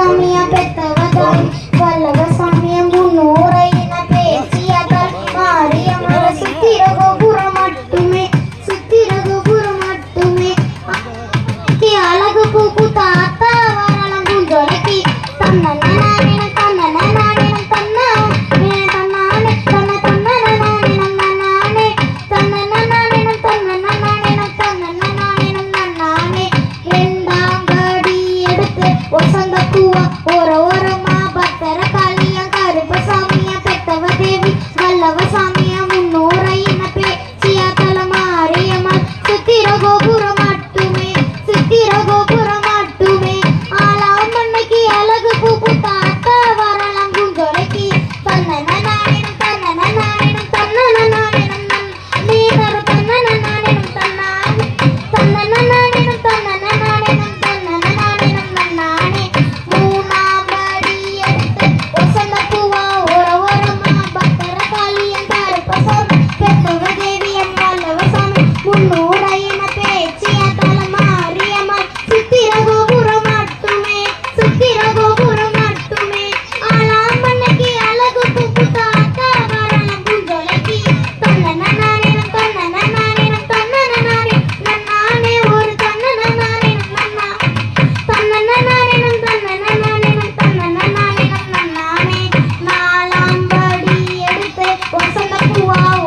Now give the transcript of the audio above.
சாமிய பெத்தவதாய் வல்லவ சாமிய முன்னூரையின பேசியதால் மாரியம்மர சுத்திர கோபுரம் மட்டுமே சுத்திர கோபுரம் மட்டுமே அழகு பூக்கு தாத்தா வரலங்கும் ஜொலக்கி தன்ன நானினம் ラブソン Wow.